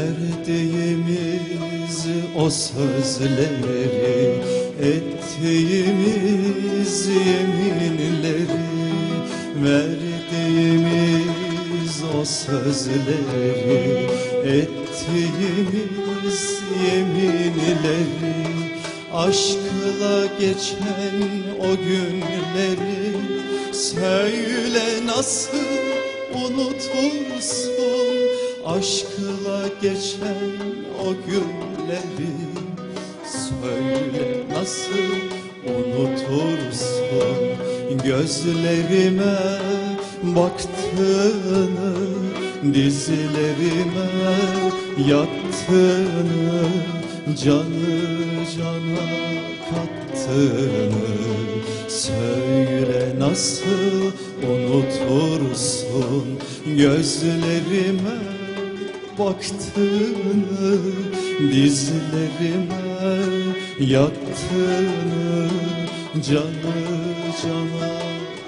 Verdiğimiz o sözleri Ettiğimiz yeminleri Verdiğimiz o sözleri Ettiğimiz yeminleri Aşkla geçen o günleri Söyle nasıl unutursun Aşkla geçen o günleri Söyle nasıl unutursun? Gözlerime baktığını Dizlerime yattığını Canı cana kattığını Söyle nasıl unutursun? Gözlerime baktığını Dizlerime yattığını Canı cana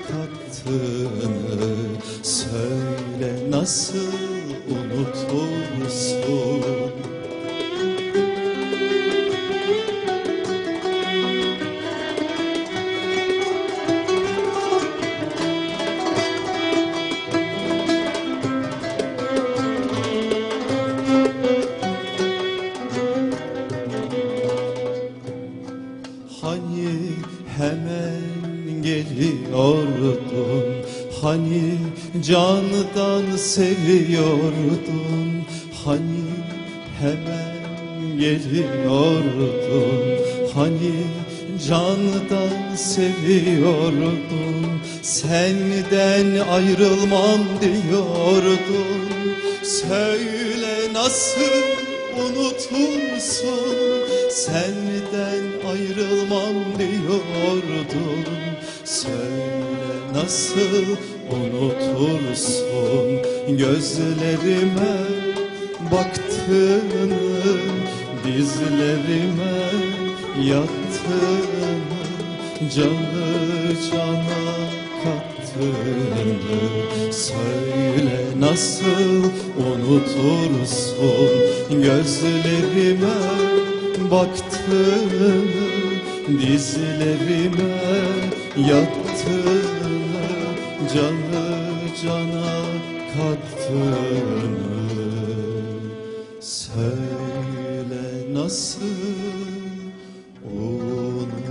kattığını Söyle nasıl unutursun hemen geliyordun Hani candan seviyordun? Hani hemen geliyordun Hani candan seviyordun? Senden ayrılmam diyordun. Söyle nasıl unutursun? Senden ayrılmam diyordun. Söyle nasıl unutursun Gözlerime baktığını Dizlerime yattığını Canı cana kattığını. Söyle nasıl unutursun Gözlerime baktığını Dizlerime yattığını Canı cana kattığını. Söyle nasıl unutursun